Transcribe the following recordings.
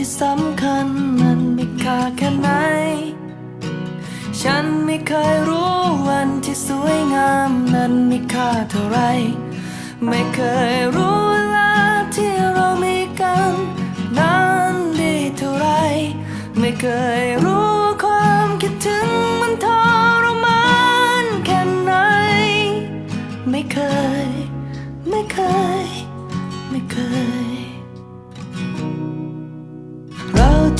ที่สำคัญมันมีค่าแค่ไหน ฉันไม่เคยรู้วันที่สวยงามนั้นมีค่าเท่าไร ไม่เคยรู้เวลาที่เรามีกันนั้นดีเท่าไร ไม่เคยรู้ว่าความคิดถึงมันทรมานแค่ไหน ไม่เคย ไม่เคย ไม่เคย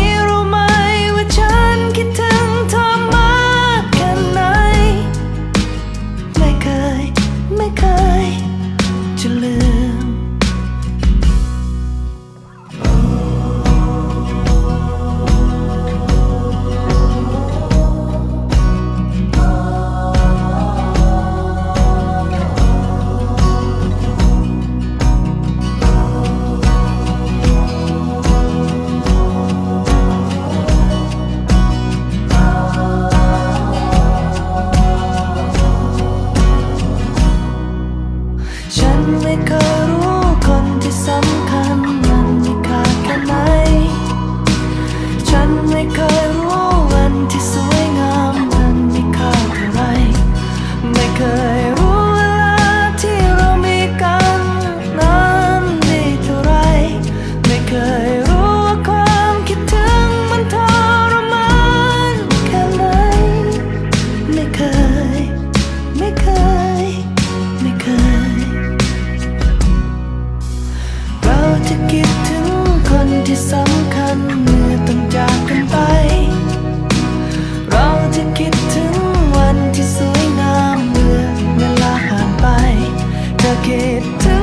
้ จะ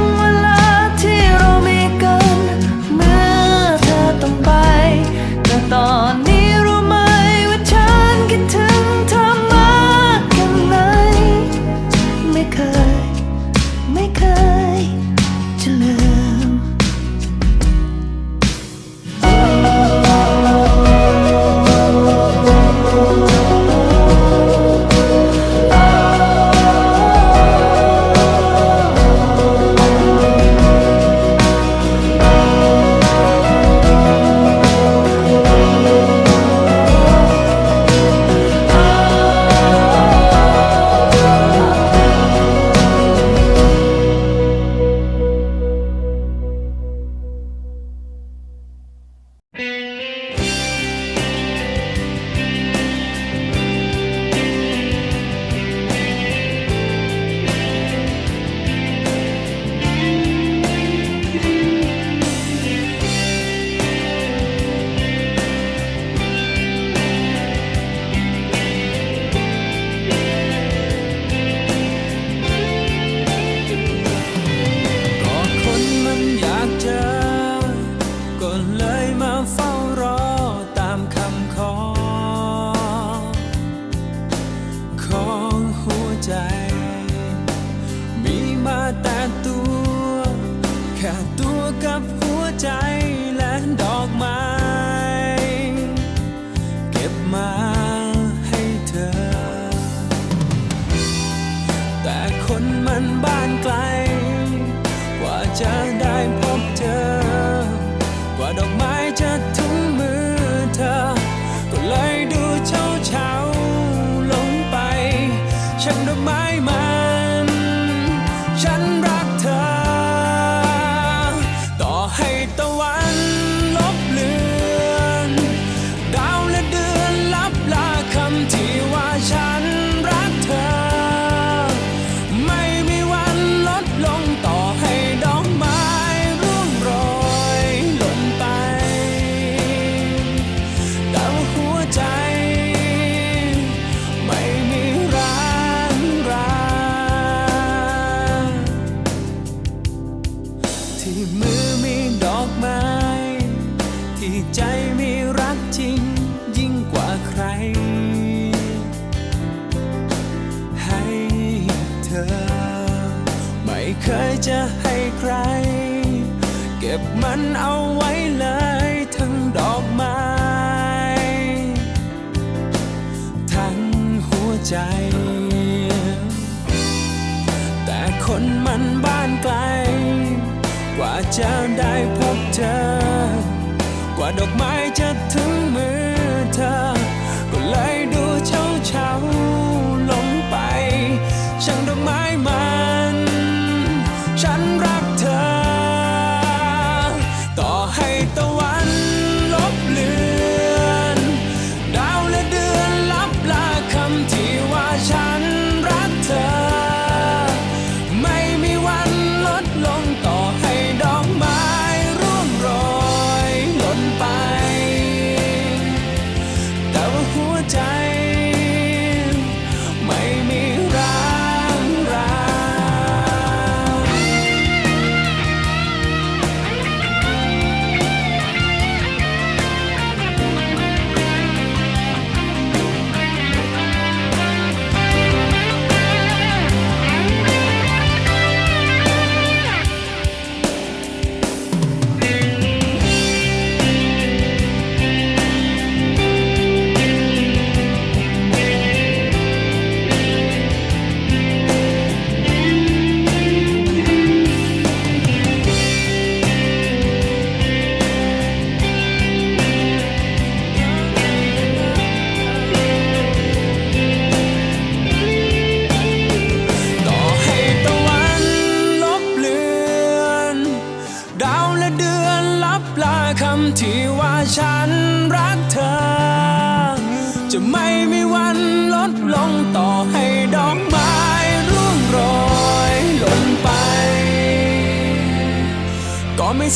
ที่มือมีดอกไม้ ที่ใจมีรักจริง ยิ่งกว่าใคร ให้เธอ ไม่เคยจะให้ใคร เก็บมันเอาไว้เลยทั้งดอกไม้ ทั้งหัวใจ จะได้พบเธอ กว่าดอกไม้จะถึงมือเธอ ก็เลยดูเฉาเฉาๆลงไปช่างดอกไม้มัน ฉัน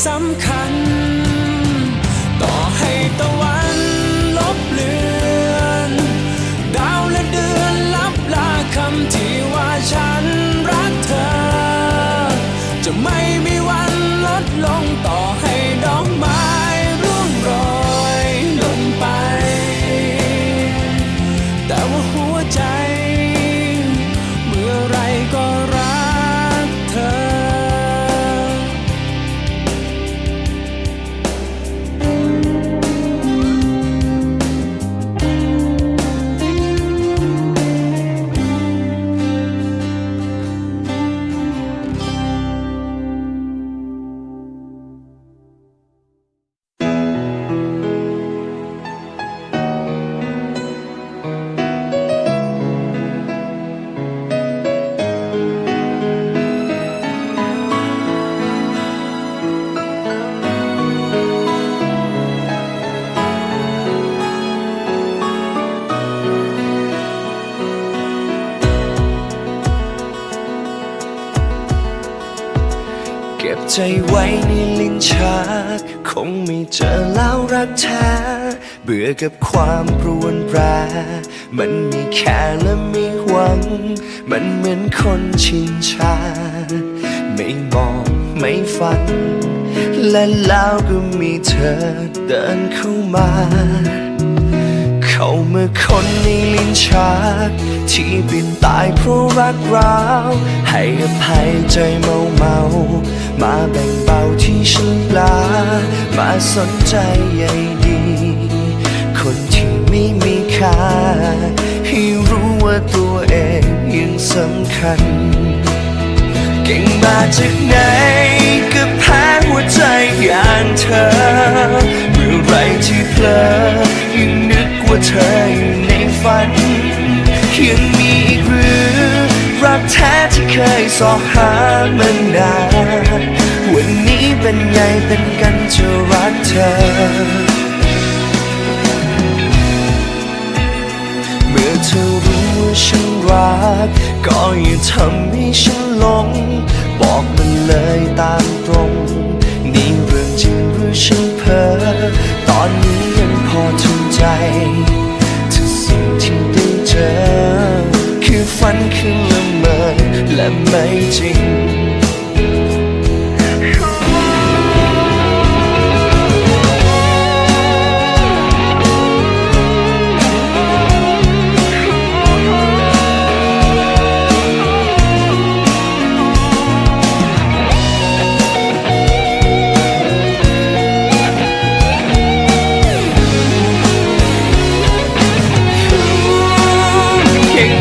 สำคัญ ใจไว้ในลิ้นชัก คงไม่เจอแล้วรักแท้ เบื่อกับความปรวนแปร มันมีแค่และม่หวัง มันเหมือนคนชินชา ไม่มองไม่ฟังและแล้วก็มีเธอเดินเข้ามาเข้ามาคนในลิ้นชัก ที่บินตายเพราะรักราวให้อภัยใจเมามา มาแบ่งเบาที่ฉันลา มาสนใจใยดี คนที่ไม่มีค่า ให้รู้ว่าตัวเองยังสำคัญ เก่งมาจากไหนก็แพ้หัวใจอย่างเธอ เมื่อไรที่เพลอยังนึกว่าเธออยู่ในฝันยังมีอีกหรือรักแท้ เคยสอหามานานวันนี้เป็นไงเป็นกันจะรักเธอ เมื่อเธอรู้ว่าฉันรัก ก็อย่าทำให้ฉันหลง บอกมันเลยตามตรงนี่เรื่องจริงหรือฉันเพ้อตอนนี้ยังพอทำใจถ้าสิ่งที่ได้เจอ คือฝันคือลม และไม่จริง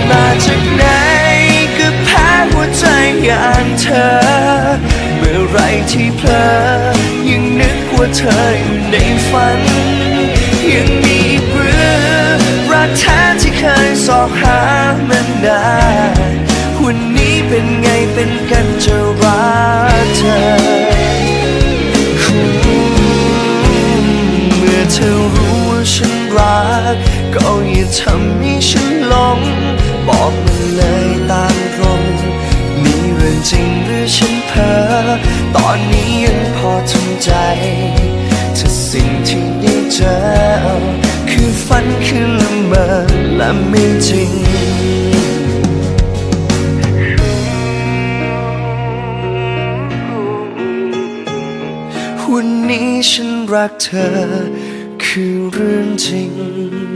มาจากไหน อย่างเธอ เมื่อไรที่เพลอยังนึกว่าเธออยู่ในฝัน ยังมีอีกหรือรักแท้ที่เคยสอบหามานานวันนี้เป็นไงเป็นกันจะรักเธอเมื่อเธอรู้ว่าฉันรัก ก็อย่าทำให้ฉันหลงบอกมันเลย เพ้อตอนนี้ยังพอทำใจ ถ้าสิ่งที่ได้เจอ คือฝันคือละเมอและไม่จริงวันนี้ฉันรักเธอ คือเรื่องจริง